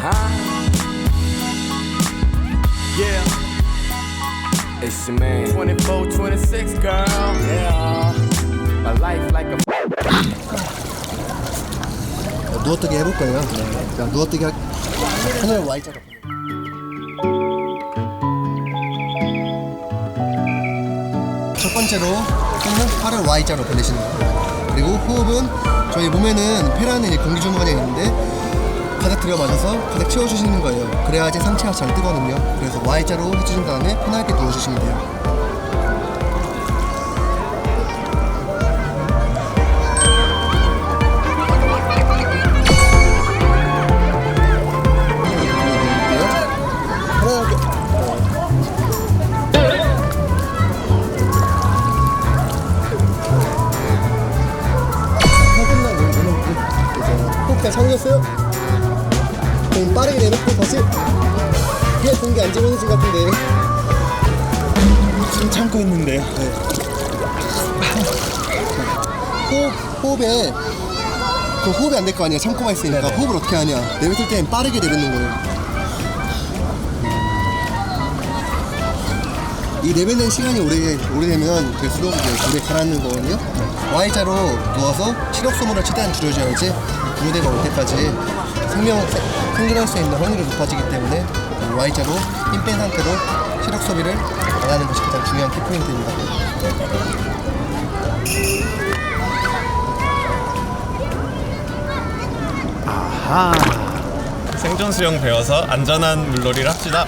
high. Yeah. It's your man. 24, 26, girl. Yeah. My life like a. 누워뜨기 해볼 거예요. 네. 누워뜨기 하늘 Y자로. 첫 번째로 손은 팔을 Y자로 보내시는 거예요. 그리고 호흡은 저희 몸에는 폐라는 공기 주머니가 있는데 가득 들여 마셔서 가득 채워주시는 거예요. 그래야지 상체가 잘 뜨거든요. 그래서 Y자로 해주신 다음에 편하게 누워주시면 돼요. 혹잘 참으셨어요? 좀 빠르게 내놓고 다시. 그냥 공기 안 집어넣으신 것 같은데 좀 참고 있는데요. 호흡, 호흡에 그 호흡이 안 될 거 아니야. 참고만 있으니까. 네네. 호흡을 어떻게 하냐. 내뱉을 땐 빠르게 내뱉는 거예요. 이 내뱉는 시간이 오래, 오래되면 될수록 이제 물에 가라앉는 거거든요. Y자로 누워서 시력 소모를 최대한 줄여줘야지 구조대가 올 때까지 생명, 생- 생존할 수 있는 확률이 높아지기 때문에 Y자로 힘 뺀 상태로 시력 소비를 안 하는 것이 가장 중요한 키포인트입니다 아하. 생존 수영 배워서 안전한 물놀이를 합시다.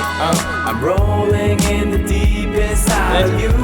Uh, I'm rolling in the deepest. of you.